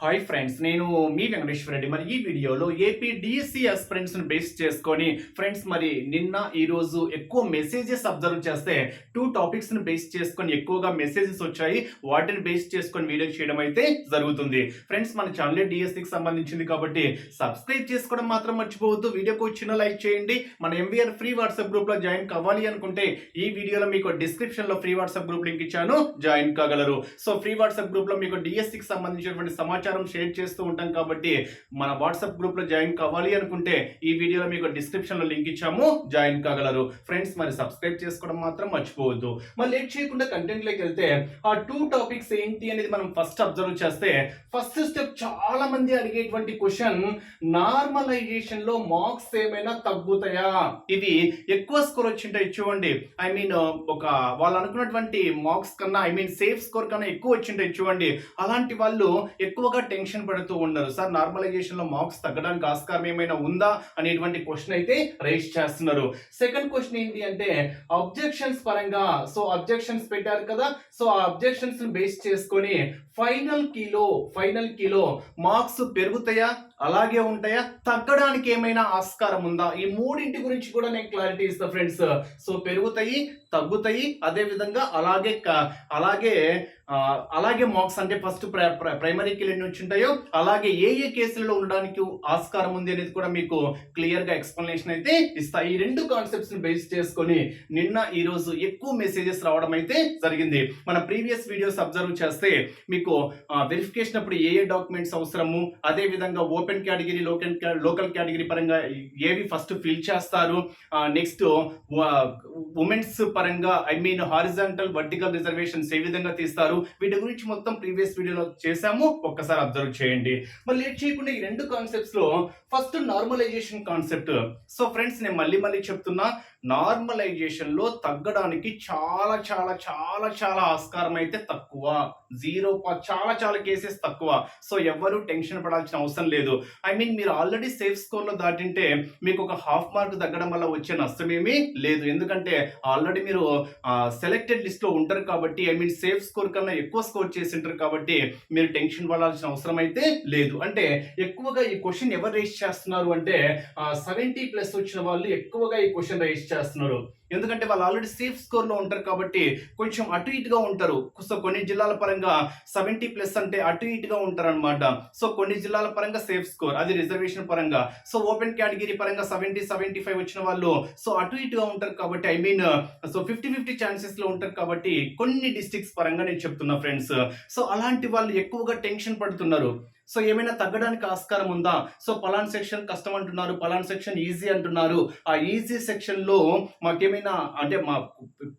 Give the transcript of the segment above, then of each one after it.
Hi friends నేను మీ వెంకటేశ్వర రెడ్డి. మరి ఈ వీడియోలో ఏపీ డిఎస్సి ఆస్పిరెంట్స్ బేస్ చేసుకొని ఫ్రెండ్స్ మరి నిన్న ఈరోజు ఎక్కువ మెసేజెస్ అబ్జర్వ్ చేస్తే టూ టాపిక్స్ని బేస్ చేసుకొని ఎక్కువగా మెసేజెస్ వచ్చాయి. వాటిని బేస్ చేసుకొని వీడియో చేయడం అయితే జరుగుతుంది. ఫ్రెండ్స్ మన ఛానల్ డిఎస్సికి సంబంధించింది కాబట్టి సబ్స్క్రైబ్ చేసుకోవడం మాత్రం మర్చిపోవద్దు. వీడియోకి వచ్చిన లైక్ చేయండి. మన ఎంవీఆర్ ఫ్రీ వాట్సాప్ గ్రూప్లో జాయిన్ కావాలి అనుకుంటే ఈ వీడియోలో మీకు డిస్క్రిప్షన్లో ఫ్రీ వాట్సాప్ గ్రూప్ లింక్ ఇచ్చాను. జాయిన్ కాగలరు. సో ఫ్రీ వాట్సాప్ గ్రూప్లో మీకు డిఎస్సికి సంబంధించినటువంటి సమాచారం షేర్ చేస్తూ ఉంటాం కాబట్టి మన వాట్సాప్ గ్రూప్లో జాయిన్ కావాలి అనుకుంటే ఈ వీడియోలో మీకు డిస్క్రిప్షన్లో లింక్ ఇచ్చాము. జాయిన్ కాగలరు. ఫ్రెండ్స్ మరి సబ్స్క్రైబ్ చేసుకోవడం మాత్రం మర్చిపోవద్దు. మరి లేట్ చేయకుండా కంటెంట్లోకి వెళ్తే ఆ టూ టాపిక్స్ ఏంటి అనేది మనం ఫస్ట్ అబ్జర్వ్ చేస్తే ఫస్ట్ స్టెప్ చాలా మంది అడిగేటువంటి క్వశ్చన్ నార్మలైజేషన్లో మార్క్స్ ఏమైనా తగ్గుతాయా? ఇది ఎక్కువ స్కోర్ వచ్చింటే చూడండి. ఐ మీన్ ఒక వాళ్ళు అనుకున్నటువంటి మార్క్స్ కన్నా ఐ మీన్ సేఫ్ స్కోర్ కన్నా ఎక్కువ వచ్చింటే చూడండి. అలాంటి వాళ్ళు ఎక్కువగా టెన్షన్ పడుతూ ఉన్నారు. సార్ నార్మలైజేషన్లో మార్క్స్ తగ్గడానికి ఆస్కారం ఏమైనా ఉందా అనేటువంటి క్వశ్చన్ అయితే రైజ్ చేస్తున్నారు. సెకండ్ క్వశ్చన్ ఏంటి అంటే అబ్జెక్షన్స్ పరంగా సో అబ్జెక్షన్స్ పెట్టారు కదా సో ఆ అబ్జెక్షన్స్ బేస్ చేసుకొని ఫైనల్ కీలో ఫైనల్ కీలో మార్క్స్ పెరుగుతాయా? అలాగే ఉంటాయా? తగ్గడానికి ఏమైనా ఆస్కారం ఉందా? ఈ మూడింటి గురించి కూడా నేను క్లారిటీ ఇస్తా ఫ్రెండ్స్ సో పెరుగుతాయి తగ్గుతాయి అదే విధంగా అలాగే క- అలాగే అలాగే మార్క్స్ అంటే ఫస్ట్ ప్రైమరీకి ఎన్ని వచ్చి ఉంటాయో అలాగే ఏ ఏ కేసులలో ఉండడానికి ఆస్కారం ఉంది అనేది కూడా మీకు క్లియర్గా ఎక్స్ప్లెనేషన్ అయితే ఇస్తా. ఈ రెండు కాన్సెప్ట్స్ని బేస్ చేసుకొని నిన్న ఈరోజు ఎక్కువ మెసేజెస్ రావడం అయితే జరిగింది. మన ప్రీవియస్ వీడియోస్ అబ్జర్వ్ చేస్తే మీకు వెరిఫికేషన్ అప్పుడు ఏ ఏ డాక్యుమెంట్స్ అవసరము అదే విధంగా open category local local category పరంగా ఏవి ఫస్ట్ ఫిల్ చేస్తారు? నెక్స్ట్ ఉమెన్స్ పరంగా I mean horizontal vertical reservations ఏ విధంగా తీస్తారు? వీటి గురించి మొత్తం ప్రీవియస్ వీడియోలో చేశాము. ఒక్కసారి అబ్జర్వ్ చేయండి. మరి లేట్ చేయకుండా ఈ రెండు కాన్సెప్ట్స్లో first normalization concept so friends నేను మళ్ళీ మళ్ళీ చెప్తున్నా. నార్మలైజేషన్లో తగ్గడానికి చాలా చాలా చాలా చాలా ఆస్కారం అయితే తక్కువ. జీరో చాలా చాలా కేసెస్ తక్కువ. సో ఎవరు టెన్షన్ పడాల్సిన అవసరం లేదు. ఐ మీన్ మీరు ఆల్రెడీ సేఫ్ స్కోర్లో దాటింటే మీకు ఒక హాఫ్ మార్క్ తగ్గడం వల్ల వచ్చే నష్టమేమీ లేదు. ఎందుకంటే ఆల్రెడీ మీరు సెలెక్టెడ్ లిస్ట్లో ఉంటారు కాబట్టి ఐ మీన్ సేఫ్ స్కోర్ కన్నా ఎక్కువ స్కోర్ చేసి ఉంటారు కాబట్టి మీరు టెన్షన్ పడాల్సిన అవసరం అయితే లేదు. అంటే ఎక్కువగా ఈ క్వశ్చన్ ఎవరు రేస్ చేస్తున్నారు అంటే సెవెంటీ ప్లస్ వచ్చిన వాళ్ళు ఎక్కువగా ఈ క్వశ్చన్ రేస్ చేస్తున్నారు. ఎందుకంటే వాళ్ళు ఆల్రెడీ సేఫ్ స్కోర్లో ఉంటారు కాబట్టి కొంచెం అటు ఇటుగా ఉంటారు. సో కొన్ని జిల్లాల పరంగా సెవెంటీ ప్లస్ అంటే అటు ఇటుగా ఉంటారు అనమాట సో కొన్ని జిల్లాల పరంగా సేఫ్ స్కోర్ అది రిజర్వేషన్ పరంగా. సో ఓపెన్ కేటగిరీ పరంగా సెవెంటీ సెవెంటీ ఫైవ్ వచ్చిన వాళ్ళు సో అటు ఇటుగా ఉంటారు కాబట్టి I mean so fifty fifty ఛాన్సెస్లో ఉంటారు కాబట్టి కొన్ని డిస్ట్రిక్ట్స్ పరంగా నేను చెప్తున్నా ఫ్రెండ్స్ సో అలాంటి వాళ్ళు ఎక్కువగా టెన్షన్ పడుతున్నారు. సో ఏమైనా తగ్గడానికి ఆస్కారం ఉందా? సో పలాన్ సెక్షన్ కష్టం అంటున్నారు పలాన్ సెక్షన్ ఈజీ అంటున్నారు. ఆ ఈజీ సెక్షన్లో మాకేమైనా అంటే మా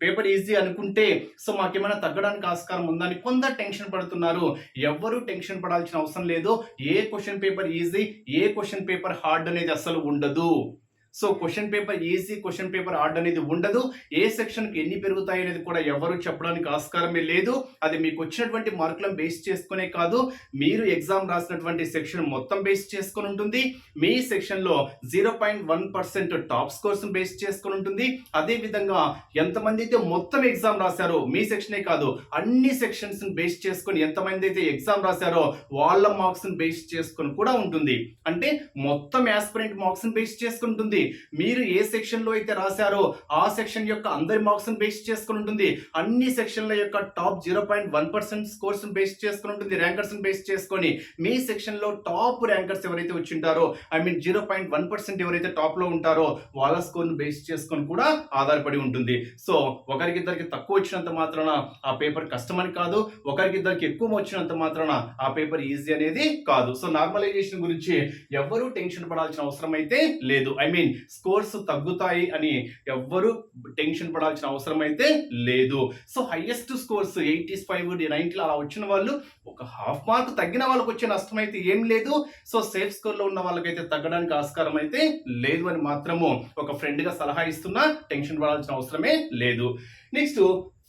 పేపర్ ఈజీ అనుకుంటే సో మాకేమైనా తగ్గడానికి ఆస్కారం ఉందా అని కొందరు టెన్షన్ పడుతున్నారు. ఎవ్వరూ టెన్షన్ పడాల్సిన అవసరం లేదు. ఏ క్వశ్చన్ పేపర్ ఈజీ ఏ క్వశ్చన్ పేపర్ హార్డ్ అనేది అసలు ఉండదు. సో క్వశ్చన్ పేపర్ ఏసీ క్వశ్చన్ పేపర్ ఆర్డర్ అనేది ఉండదు. ఏ సెక్షన్కి ఎన్ని పెరుగుతాయి అనేది కూడా ఎవరు చెప్పడానికి ఆస్కారమే లేదు. అది మీకు వచ్చినటువంటి మార్కులను బేస్ చేసుకునే కాదు. మీరు ఎగ్జామ్ రాసినటువంటి సెక్షన్ మొత్తం బేస్ చేసుకొని ఉంటుంది. మీ సెక్షన్లో zero point one percent top స్కోర్స్ని base చేసుకొని ఉంటుంది. అదేవిధంగా ఎంతమంది అయితే మొత్తం ఎగ్జామ్ రాశారో మీ సెక్షనే కాదు అన్ని సెక్షన్స్ని బేస్ చేసుకొని ఎంతమంది అయితే ఎగ్జామ్ రాశారో వాళ్ళ మార్క్స్ని బేస్ చేసుకొని కూడా ఉంటుంది. అంటే మొత్తం యాస్పిరెంట్ మార్క్స్ని బేస్ చేసుకుంటుంది మీరు ఏ సెక్షన్లో అయితే రాశారో ఆ సెక్షన్ యొక్క అందరి మార్క్స్ బేస్ చేసుకుని ఉంటుంది. అన్ని సెక్షన్ల యొక్క top zero point one percent scores base చేసుకుని ఉంటుంది. ర్యాంకర్స్ బేస్ చేసుకొని మీ సెక్షన్లో టాప్ ర్యాంకర్స్ ఎవరైతే వచ్చింటారో I mean zero point one percent ఎవరైతే టాప్లో ఉంటారో వాళ్ళ స్కోర్ బేస్ చేసుకొని కూడా ఆధారపడి ఉంటుంది. సో ఒకరికిద్దరికి తక్కువ వచ్చినంత మాత్రాన ఆ పేపర్ కష్టమని కాదు ఒకరికిద్దరికి ఎక్కువ వచ్చినంత మాత్రాన ఆ పేపర్ ఈజీ అనేది కాదు. సో నార్మలైజేషన్ గురించి ఎవ్వరూ టెన్షన్ పడాల్సిన అవసరం అయితే లేదు. ఐ మీన్ స్కోర్స్ తగ్గుతాయి అని ఎవ్వరూ టెన్షన్ పడాల్సిన అవసరం అయితే లేదు. So highest scores eighties five నైన్టీలు అలా వచ్చిన వాళ్ళు ఒక హాఫ్ మార్క్ తగ్గిన వాళ్ళకి వచ్చే నష్టం అయితే ఏం లేదు. సో సేఫ్ స్కోర్లో ఉన్న వాళ్ళకైతే తగ్గడానికి ఆస్కారం అయితే లేదు అని మాత్రము ఒక ఫ్రెండ్గా సలహా ఇస్తున్నా టెన్షన్ పడాల్సిన అవసరమే లేదు. నెక్స్ట్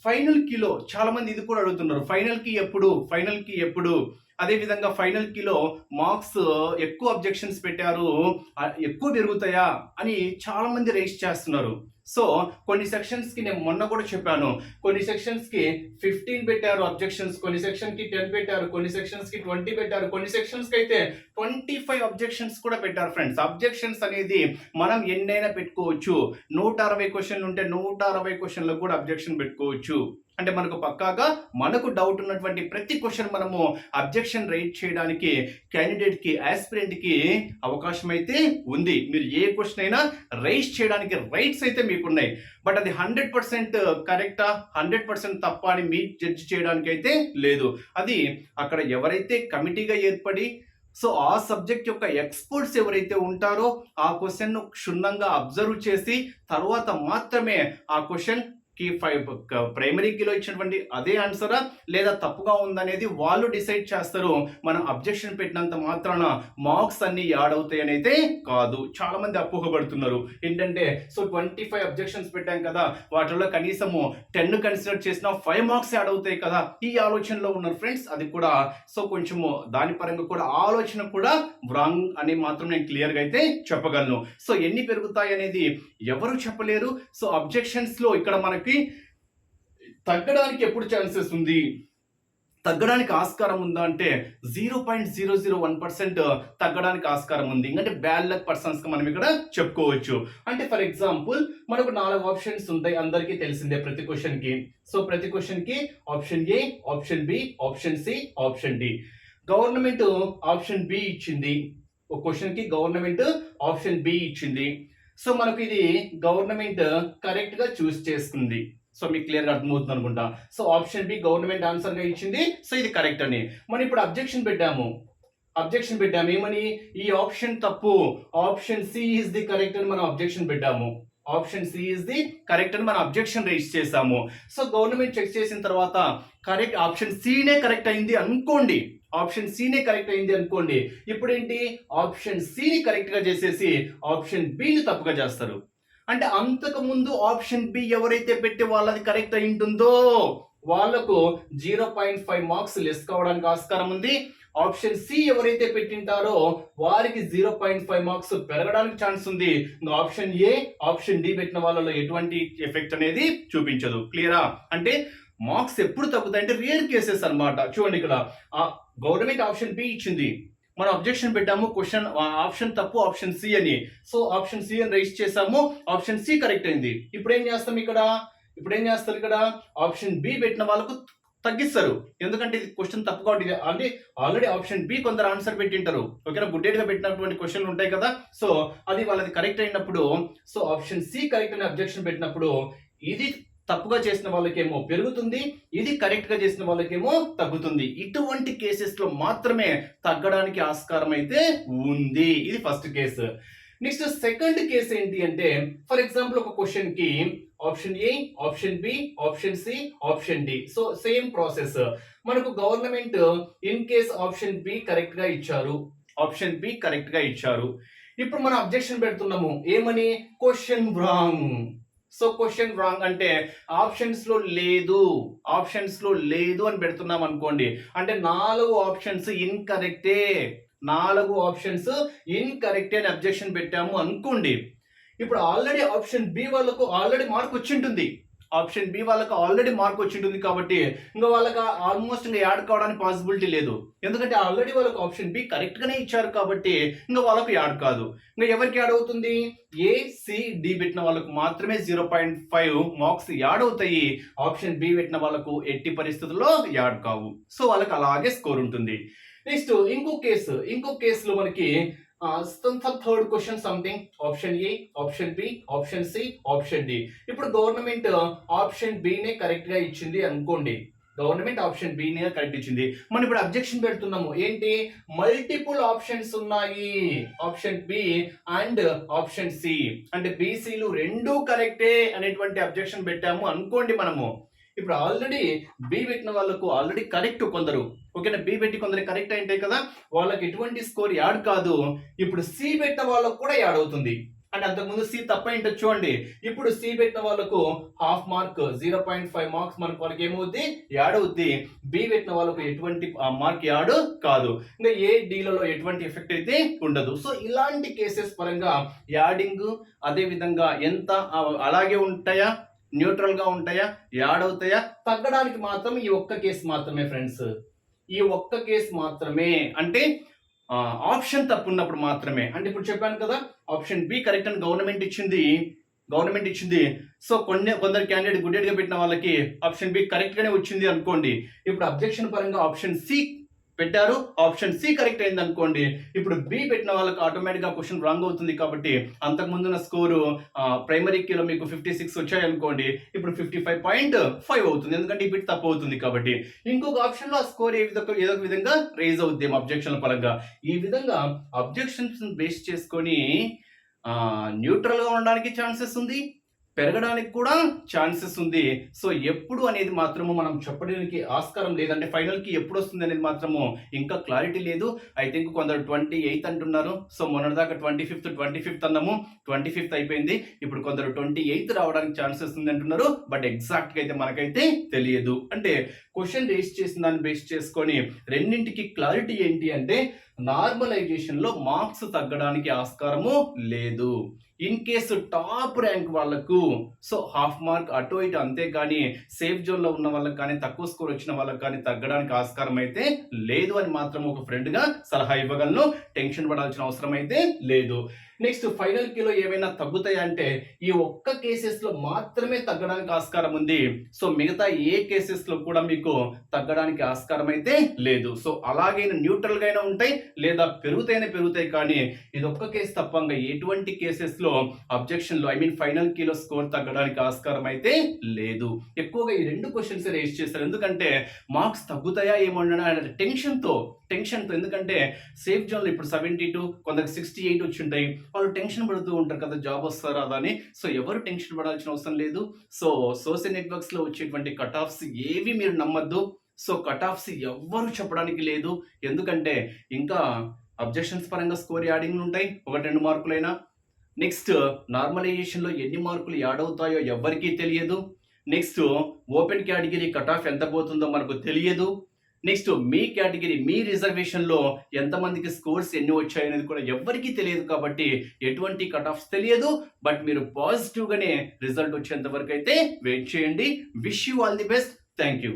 ఫైనల్ కీలో చాలా మంది ఇది కూడా అడుగుతున్నారు. ఫైనల్కి ఎప్పుడు? ఫైనల్కి ఎప్పుడు? అదేవిధంగా ఫైనల్ కిలో మార్క్స్ ఎక్కువ అబ్జెక్షన్స్ పెట్టారు ఎక్కువ పెరుగుతాయా అని చాలామంది రేస్ చేస్తున్నారు. సో కొన్ని సెక్షన్స్కి నేను మొన్న కూడా చెప్పాను. కొన్ని సెక్షన్స్కి ఫిఫ్టీన్ పెట్టారు అబ్జెక్షన్స్ కొన్ని సెక్షన్కి టెన్ పెట్టారు కొన్ని సెక్షన్స్కి ట్వంటీ పెట్టారు కొన్ని సెక్షన్స్కి అయితే ట్వంటీ ఫైవ్ అబ్జెక్షన్స్ కూడా పెట్టారు ఫ్రెండ్స్ అబ్జెక్షన్స్ అనేది మనం ఎన్నైనా పెట్టుకోవచ్చు. నూట అరవై క్వశ్చన్లు ఉంటే నూట అరవై క్వశ్చన్లకు కూడా అబ్జెక్షన్ పెట్టుకోవచ్చు. అంటే మనకు పక్కాగా మనకు డౌట్ ఉన్నటువంటి ప్రతి క్వశ్చన్ మనము అబ్జెక్షన్ రైట్ చేయడానికి క్యాండిడేట్కి కి అవకాశం అయితే ఉంది. మీరు ఏ క్వశ్చన్ అయినా రైస్ చేయడానికి రైట్స్ అయితే మీకున్నాయి. బట్ అది హండ్రెడ్ పర్సెంట్ కరెక్టా హండ్రెడ్ పర్సెంట్ తప్ప అని మీ జడ్జ్ చేయడానికి అయితే లేదు. అది అక్కడ ఎవరైతే కమిటీగా ఏర్పడి సో ఆ సబ్జెక్ట్ యొక్క ఎక్స్పర్ట్స్ ఎవరైతే ఉంటారో ఆ క్వశ్చన్ను క్షుణ్ణంగా అబ్జర్వ్ చేసి తర్వాత మాత్రమే ఆ క్వశ్చన్ కి ఫైవ్ ప్రైమరీ కీలో ఇచ్చినటువంటి అదే ఆన్సరా లేదా తప్పుగా ఉందనేది వాళ్ళు డిసైడ్ చేస్తారు. మనం అబ్జెక్షన్ పెట్టినంత మాత్రాన మార్క్స్ అన్ని యాడ్ అవుతాయి అని అయితే కాదు. చాలా మంది అపోహపడుతున్నారు. ఏంటంటే సో ట్వంటీ ఫైవ్ అబ్జెక్షన్స్ పెట్టాం కదా వాటిలో కనీసము టెన్ కన్సిడర్ చేసిన ఫైవ్ మార్క్స్ యాడ్ అవుతాయి కదా. ఈ ఆలోచనలో ఉన్నారు ఫ్రెండ్స్ అది కూడా సో కొంచెము దాని పరంగా కూడా ఆలోచన కూడా రాంగ్ అని మాత్రం నేను క్లియర్గా అయితే చెప్పగలను. సో ఎన్ని పెరుగుతాయి అనేది ఎవరు చెప్పలేరు. సో అబ్జెక్షన్స్లో ఇక్కడ మనకి తగ్గడానికి ఎప్పుడు ఛాన్సెస్ ఉంది? తగ్గడానికి ఆస్కారం ఉందా అంటే zero point zero zero one percent తగ్గడానికి ఆస్కారం ఉంది. ఎందుకంటే బ్యాడ్ లక్ పర్సన్స్ మనం ఇక్కడ చెప్పుకోవచ్చు. అంటే ఫర్ ఎగ్జాంపుల్ మనకు నాలుగు ఆప్షన్స్ ఉంటాయి అందరికీ తెలిసిందే ప్రతి క్వశ్చన్కి సో ప్రతి క్వశ్చన్కి option A option B option C option D. Government option B ఇచ్చింది. ఒక క్వశ్చన్కి గవర్నమెంట్ ఆప్షన్ బి ఇచ్చింది. సో మనకు ఇది గవర్నమెంట్ కరెక్ట్గా చూస్ చేసుకుంది. సో మీకు క్లియర్గా అర్థమవుతుంది అనుకుంటా. సో ఆప్షన్ బి గవర్నమెంట్ ఆన్సర్గా ఇచ్చింది. సో ఇది కరెక్ట్ అని. మనం ఇప్పుడు అబ్జెక్షన్ పెట్టాము. అబ్జెక్షన్ పెట్టాము. ఏమని? ఈ ఆప్షన్ తప్పు. Option C is the correct అని మనం అబ్జెక్షన్ పెట్టాము. Option C is the correct అని మనం అబ్జెక్షన్ రేజ్ చేసాము సో గవర్నమెంట్ చెక్ చేసిన తర్వాత కరెక్ట్ ఆప్షన్ సినే కరెక్ట్ అయింది అనుకోండి. ఆప్షన్ సినే కరెక్ట్ అయింది అనుకోండి. ఇప్పుడు ఏంటి ఆప్షన్ సిని కరెక్ట్గా చేసేసి ఆప్షన్ బిని తప్పుగా చేస్తారు. అంటే అంతకు ముందు ఆప్షన్ బి ఎవరైతే పెట్టి వాళ్ళది కరెక్ట్ అయి ఉంటుందో వాళ్ళకు zero point five marks less కావడానికి ఆస్కారం ఉంది. ఆప్షన్ సి ఎవరైతే పెట్టింటారో వారికి జీరో పాయింట్ ఫైవ్ మార్క్స్ పెరగడానికి ఛాన్స్ ఉంది. ఇంకా ఆప్షన్ ఏ ఆప్షన్ డి పెట్టిన వాళ్ళలో ఎటువంటి ఎఫెక్ట్ అనేది చూపించదు. క్లియరా అంటే మార్క్స్ ఎప్పుడు తగ్గుతాయి అంటే రేర్ కేసెస్ అన్నమాట. చూడండి ఇక్కడ. గవర్నమెంట్ ఆప్షన్ బి ఇచ్చింది. మనం అబ్జెక్షన్ పెట్టాము క్వశ్చన్ ఆప్షన్ తప్పు ఆప్షన్ సి అని. సో ఆప్షన్ సి అని రైస్ చేసాము ఆప్షన్ సి కరెక్ట్ అయింది. ఇప్పుడు ఏం చేస్తాం ఇక్కడ? ఇప్పుడు ఏం చేస్తారు ఇక్కడ? ఆప్షన్ బి పెట్టిన వాళ్ళకు తగ్గిస్తారు. ఎందుకంటే ఇది క్వశ్చన్ తప్పు కాబట్టి అంటే ఆల్రెడీ ఆప్షన్ బి కొందరు ఆన్సర్ పెట్టింటారు. ఓకేనా? గుడ్డేట్గా పెట్టినటువంటి క్వశ్చన్లు ఉంటాయి కదా. సో అది వాళ్ళది కరెక్ట్ అయినప్పుడు సో ఆప్షన్ సి కరెక్ట్ అని అబ్జెక్షన్ పెట్టినప్పుడు ఇది తప్పుగా చేసిన వాళ్ళకేమో పెరుగుతుంది ఇది కరెక్ట్గా చేసిన వాళ్ళకేమో తగ్గుతుంది. ఇటువంటి కేసెస్లో మాత్రమే తగ్గడానికి ఆస్కారం అయితే ఉంది. ఇది first case. Next second case ఏంటి అంటే ఫర్ ఎగ్జాంపుల్ ఒక క్వశ్చన్కి option A option B option C option D. So same process. మనకు government in case option B కరెక్ట్గా ఇచ్చారు ఆప్షన్ బి కరెక్ట్గా ఇచ్చారు. ఇప్పుడు మనం అబ్జెక్షన్ పెడుతున్నాము ఏమని? Question wrong. So question wrong అంటే ఆప్షన్స్లో లేదు ఆప్షన్స్లో లేదు అని పెడుతున్నాం అనుకోండి. అంటే నాలుగు ఆప్షన్స్ ఇన్కరెక్టే నాలుగు ఆప్షన్స్ ఇన్కరెక్టే అని అబ్జెక్షన్ పెట్టాము అనుకోండి. ఇప్పుడు ఆల్రెడీ ఆప్షన్ బి వాళ్ళకు ఆల్రెడీ మార్క్ వచ్చింటుంది. ఆప్షన్ బి వాళ్ళకి ఆల్రెడీ మార్క్ వచ్చి ఉంటుంది కాబట్టి ఇంకా వాళ్ళకి ఆల్మోస్ట్ ఇంకా యాడ్ కావడానికి పాసిబిలిటీ లేదు. ఎందుకంటే ఆల్రెడీ వాళ్ళకి ఆప్షన్ బి కరెక్ట్ గానే ఇచ్చారు కాబట్టి ఇంకా వాళ్ళకు యాడ్ కాదు. ఇంకా ఎవరికి యాడ్ అవుతుంది? ఏ సి డి పెట్టిన వాళ్ళకు మాత్రమే zero point five marks add అవుతాయి. ఆప్షన్ బి పెట్టిన వాళ్ళకు ఎట్టి పరిస్థితుల్లో యాడ్ కావు. సో వాళ్ళకి అలాగే స్కోర్ ఉంటుంది. నెక్స్ట్ ఇంకో కేసు ఇంకో కేసులో మనకి third question something option A option B option C option D ఇప్పుడు గవర్నమెంట్ ఆప్షన్ నే కరెక్ట్గా ఇచ్చింది అనుకోండి. గవర్నమెంట్ ఆప్షన్ బి నే కరెక్ట్ ఇచ్చింది. మనం ఇప్పుడు అబ్జెక్షన్ పెడుతున్నాము. ఏంటి? మల్టిపుల్ ఆప్షన్స్ ఉన్నాయి. Option B and option C అంటే బీసీలు రెండు కరెక్టే అనేటువంటి అబ్జెక్షన్ పెట్టాము అనుకోండి మనము. ఇప్పుడు ఆల్రెడీ బి పెట్టిన వాళ్ళకు ఆల్రెడీ కరెక్ట్ కొందరు. ఓకేనా బి పెట్టి కొందరు కరెక్ట్ అయింటే కదా? వాళ్ళకి ఎటువంటి స్కోర్ యాడ్ కాదు. ఇప్పుడు సి పెట్టిన వాళ్ళకు కూడా యాడ్ అవుతుంది. అంటే అంతకుముందు సి తప్ప చూడండి. ఇప్పుడు సి పెట్టిన వాళ్ళకు half mark zero point five marks మనకు వాళ్ళకి ఏమవుద్ది? యాడ్ అవుద్ది. బి పెట్టిన వాళ్ళకు ఎటువంటి మార్క్ యాడ్ కాదు. ఇంకా ఏ డీలలో ఎటువంటి ఎఫెక్ట్ అయితే ఉండదు. సో ఇలాంటి కేసెస్ పరంగా యాడింగ్ అదే విధంగా ఎంత అలాగే ఉంటాయా? న్యూట్రల్గా ఉంటాయా? యాడ్ అవుతాయా? తగ్గడానికి మాత్రం ఈ ఒక్క కేసు మాత్రమే ఫ్రెండ్స్. ఈ ఒక్క కేసు మాత్రమే. అంటే ఆప్షన్ తప్పు ఉన్నప్పుడు మాత్రమే. అంటే ఇప్పుడు చెప్పాను కదా ఆప్షన్ బి కరెక్ట్ అని గవర్నమెంట్ ఇచ్చింది. గవర్నమెంట్ ఇచ్చింది. సో కొన్ని కొందరు క్యాండిడేట్ గుడ్డెడ్గా పెట్టిన వాళ్ళకి ఆప్షన్ బి కరెక్ట్గానే వచ్చింది అనుకోండి. ఇప్పుడు అబ్జెక్షన్ పరంగా ఆప్షన్ సి పెట్టారు. ఆప్షన్ సి కరెక్ట్ అయింది అనుకోండి. ఇప్పుడు బి పెట్టిన వాళ్ళకి ఆటోమేటిక్గా క్వశ్చన్ రాంగ్ అవుతుంది కాబట్టి అంతకు ముందున్న స్కోరు ప్రైమరీ కీలో మీకు ఫిఫ్టీ సిక్స్ వచ్చాయి అనుకోండి. ఇప్పుడు ఫిఫ్టీ ఫైవ్ పాయింట్ ఫైవ్ అవుతుంది. ఎందుకంటే ఈ బిట్ తప్పు అవుతుంది కాబట్టి. ఇంకొక ఆప్షన్లో ఆ స్కోర్ ఏ విధంగా ఏదో ఒక విధంగా రేజ్ అవుద్ది అబ్జెక్షన్ పరంగా. ఈ విధంగా అబ్జెక్షన్స్ బేస్ చేసుకొని న్యూట్రల్గా ఉండడానికి ఛాన్సెస్ ఉంది. పెరగడానికి కూడా ఛాన్సెస్ ఉంది. సో ఎప్పుడు అనేది మాత్రము మనం చెప్పడానికి ఆస్కారం లేదంటే ఫైనల్కి ఎప్పుడు వస్తుంది అనేది మాత్రము ఇంకా క్లారిటీ లేదు. ఐ థింక్ కొందరు ట్వంటీ ఎయిత్ అంటున్నారు. సో మొన్నటిదాకా ట్వంటీ ఫిఫ్త్ ట్వంటీ ఫిఫ్త్ అన్నాము. ట్వంటీ ఫిఫ్త్ అయిపోయింది. ఇప్పుడు కొందరు ట్వంటీ ఎయిత్ రావడానికి ఛాన్సెస్ ఉంది అంటున్నారు. బట్ ఎగ్జాక్ట్గా అయితే మనకైతే తెలియదు. అంటే క్వశ్చన్ రేస్ చేసిన దాన్ని బేస్ చేసుకొని రెండింటికి క్లారిటీ ఏంటి అంటే నార్మలైజేషన్లో మార్క్స్ తగ్గడానికి ఆస్కారము లేదు. ఇన్ కేసు టాప్ ర్యాంక్ వాళ్ళకు సో హాఫ్ మార్క్ అటు ఇటు అంతే కానీ సేఫ్ జోన్లో ఉన్న వాళ్ళకి కానీ తక్కువ స్కోర్ వచ్చిన వాళ్ళకి కానీ తగ్గడానికి ఆస్కారం అయితే లేదు అని మాత్రం ఒక ఫ్రెండ్గా సలహా ఇవ్వగలను. టెన్షన్ పడాల్సిన అవసరం అయితే లేదు. నెక్స్ట్ ఫైనల్ కిలో ఏమైనా తగ్గుతాయంటే ఈ ఒక్క కేసెస్లో మాత్రమే తగ్గడానికి ఆస్కారం ఉంది. సో మిగతా ఏ కేసెస్లో కూడా మీకు తగ్గడానికి ఆస్కారం అయితే లేదు. సో అలాగైనా న్యూట్రల్గా అయినా ఉంటాయి లేదా పెరుగుతాయినా పెరుగుతాయి కానీ ఇది ఒక్క కేసు తప్పంగా ఎటువంటి కేసెస్లో అబ్జెక్షన్లో ఐ మీన్ ఫైనల్ కీలో స్కోర్ తగ్గడానికి ఆస్కారం అయితే లేదు. ఎక్కువగా ఈ రెండు క్వశ్చన్స్ రేస్ చేస్తారు. ఎందుకంటే మార్క్స్ తగ్గుతాయా ఏమన్నా టెన్షన్తో టెన్షన్తో. ఎందుకంటే సేఫ్ జోన్లో ఇప్పుడు సెవెంటీ టూ కొందరికి సిక్స్టీ ఎయిట్ వచ్చి ఉంటాయి. వాళ్ళు టెన్షన్ పడుతూ ఉంటారు కదా జాబ్ వస్తారా అని సో ఎవరు టెన్షన్ పడాల్సిన అవసరం లేదు. సో సోషల్ నెట్వర్క్స్లో వచ్చేటువంటి కట్ ఆఫ్స్ ఏవి మీరు నమ్మద్దు. సో కట్ ఆఫ్స్ ఎవ్వరు చెప్పడానికి లేదు. ఎందుకంటే ఇంకా అబ్జెక్షన్స్ పరంగా స్కోర్ యాడింగ్లు ఉంటాయి. ఒకటి రెండు మార్కులైనా. నెక్స్ట్ నార్మలైజేషన్లో ఎన్ని మార్కులు యాడ్ అవుతాయో ఎవ్వరికీ తెలియదు. Next open category cut off ఎంత పోతుందో మనకు తెలియదు. నెక్స్ట్ మీ కేటగిరీ మీ రిజర్వేషన్లో ఎంతమందికి స్కోర్స్ ఎన్ని వచ్చాయనేది కూడా ఎవరికీ తెలియదు కాబట్టి ఎటువంటి కట్ ఆఫ్స్ తెలియదు. బట్ మీరు పాజిటివ్గానే రిజల్ట్ వచ్చేంత వరకు అయితే వెయిట్ చేయండి. Wish you all the best thank you